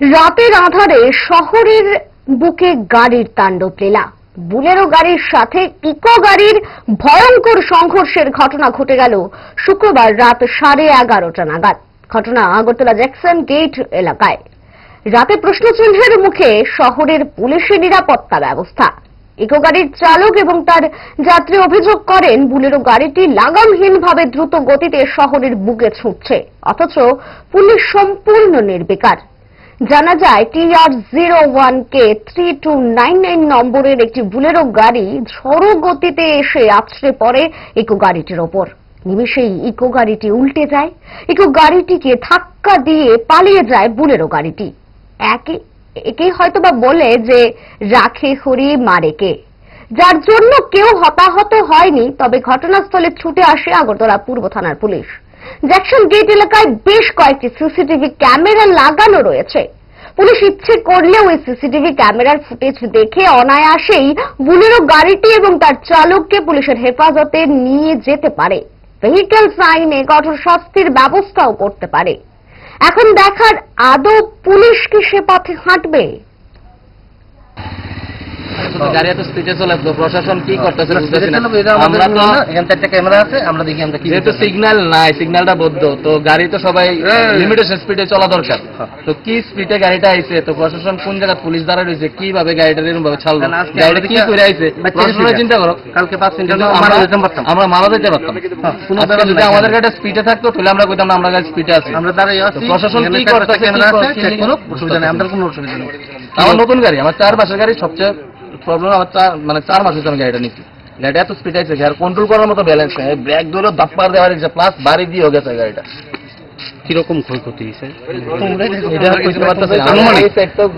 রাতের আধারে শহরের বুকে গাড়ির তাণ্ডব লীলা বুলেরো গাড়ির সাথে ইকো গাড়ির ভয়ঙ্কর সংঘর্ষের ঘটনা ঘটে গেল শুক্রবার রাত সাড়ে এগারোটা নাগাদ। ঘটনা আগরতলা জ্যাকসন গেট এলাকায়। রাতে প্রশ্নচিহ্নের মুখে শহরের পুলিশের নিরাপত্তা ব্যবস্থা। ইকো গাড়ির চালক এবং তার যাত্রী অভিযোগ করেন, বুলেরো গাড়িটি লাগামহীনভাবে দ্রুত গতিতে শহরের বুকে ছুটছে, অথচ পুলিশ সম্পূর্ণ নির্বিকার। জানা যায় TR zero one K three two nine nine নম্বরের একটি বুলেরো গাড়ি ঝড়ো গতিতে এসে আছড়ে পড়ে ইকো গাড়িটির ওপর। নিমেষেই ইকো গাড়িটি উল্টে যায়, ইকো গাড়িটিকে ধাক্কা দিয়ে পালিয়ে যায় বুলেরো গাড়িটি। একে, একেই হয়তোবা বলে যে রাখে হরি মারেকে যার জন্য কেউ হতাহত হয়নি, তবে ঘটনাস্থলে ছুটে আসে আগরতলা পূর্ব থানার পুলিশ। জ্যাকসন গেট এলাকায় বেশ কয়েকটি সিসিটিভি ক্যামেরা লাগানো রয়েছে। পুলিশ ইচ্ছে করলেও ওই সিসিটিভি ক্যামেরার ফুটেজ দেখে অনায়াসেই বুলেরো গাড়িটি এবং তার চালককে পুলিশের হেফাজতে নিয়ে যেতে পারে। ভেহিকেল সাইনে কঠোর শাস্তির ব্যবস্থাও করতে পারে। এখন দেখার আদৌ পুলিশ কি সে পথে হাঁটবে? গাড়ি এত স্পিডে চলে প্রশাসন কি করতেছে বুঝতেছি না। আমাদের আমরা তো না, এখানে ক্যামেরা আছে আমরা দেখি আমরা কি যেহেতু সিগন্যাল নাই সিগন্যালটা বদ্ধ তো গাড়ি তো সবাই হ্যাঁ। স্পিডে চলা দরকার। তো কি স্পিডে গাড়িটা আইছে তো প্রশাসন কোন জায়গা পুলিশ দ্বারা রয়েছে কীভাবে গাড়িটা এরকম ভাবে ছাড়লো? গাড়িটা কি করে আইছে? প্রশাসনের চিন্তা করো। কালকে পাঁচ মিনিট আমরা আমরা যেতে পারতাম। আমরা মারা যেতে পারতাম। হ্যাঁ, যদি আমাদের গাড়িটা স্পিডে থাকতো তাহলে আমরা কইতাম না আমরা গাড়ি স্পিডে আছি। আমরা দাঁড়িয়ে আছি প্রশাসন কি করতেছে, ক্যামেরা আছে করছে, চেক করুক অসুবিধা নেই আমাদের কোনো অসুবিধা নেই। আমার নতুন গাড়ি আমার চার মাসের গাড়ি সবচেয়ে প্রবলেম আমার চার মানে চার মাস জন্য আমি গাড়িটা নিচ্ছি গাড়িটা এত স্পিড আছে আর কন্ট্রোল করার মতো ব্যালেন্স নেই। ব্রেক ধরে দাপ্পার দেওয়ার প্লাস বাড়ি দিয়ে গেছে গাড়িটা। কীরকম ক্ষয়ক্ষতি হয়েছে? এটা কইতে পারতেছি আনুমানিক। এই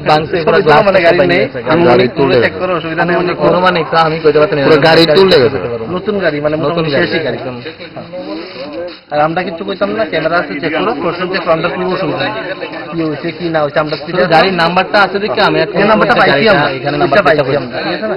ভাঙছে, পুরো সবই তো glass আমাদের টা গাড়ি নেই আনুমানিক তুলে চেক করে অসুবিধা নেই আনুমানিক তা আমি কইতে পারতেছি পুরো গাড়ি তুলে গেছে। নতুন গাড়ি মানে নতুন শেষই গাড়ি আর আমরা কিছু কইতাম না ক্যামেরা আছে চেক করো প্রশ্ন চেক আমরা কোনো অসুবিধা নেই কি হয়েছে কি না হয়েছে আমরা গাড়ির নাম্বারটা আছে দেখে আমি এখন নাম্বারটা পাইছি আমরা এখানে এটা নাম্বার পাইছি। আমরা ঠিক আছে না?